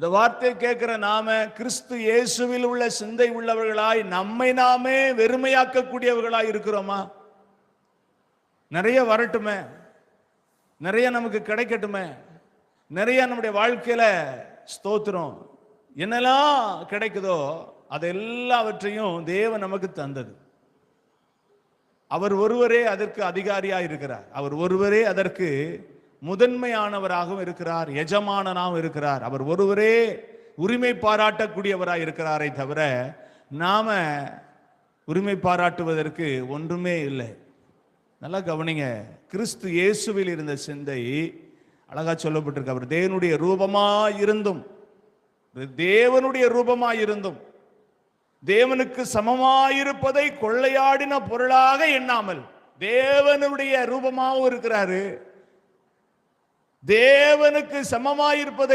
இந்த வார்த்தையை கேட்கிற நாம கிறிஸ்து இயேசுவில் உள்ள சிந்தை உள்ளவர்களாய் நம்மை நாமே வெறுமையாக்கக்கூடியவர்களாய் இருக்கிறோமா? நிறைய வரட்டுமே. நிறைய நமக்கு கிடைக்கட்டுமே. நிறைய நம்முடைய வாழ்க்கையில ஸ்தோத்திரம். என்னெல்லாம் கிடைக்குதோ அது எல்லாவற்றையும் தேவன் நமக்கு தந்தது. அவர் ஒருவரே அதற்கு அதிகாரியாக இருக்கிறார். அவர் ஒருவரே அதற்கு முதன்மையானவராகவும் இருக்கிறார் எஜமானனாகவும் இருக்கிறார். அவர் ஒருவரே உரிமை பாராட்டக்கூடியவராக இருக்கிறாரே தவிர நாம உரிமை பாராட்டுவதற்கு ஒன்றுமே இல்லை. நல்லா கவனிங்க கிறிஸ்து இயேசுவில் இருந்த சிந்தை அழகா சொல்லப்பட்டிருக்கு. அவர் தேவனுடைய ரூபமா இருந்தும் தேவனுடைய ரூபமா இருந்தும் தேவனுக்கு சமமாயிருப்பதை கொள்ளையாடின பொருளாக எண்ணாமல் தேவனுடைய ரூபமாகவும் இருக்கிறாரு. தேவனுக்கு சமமாயிருப்பதை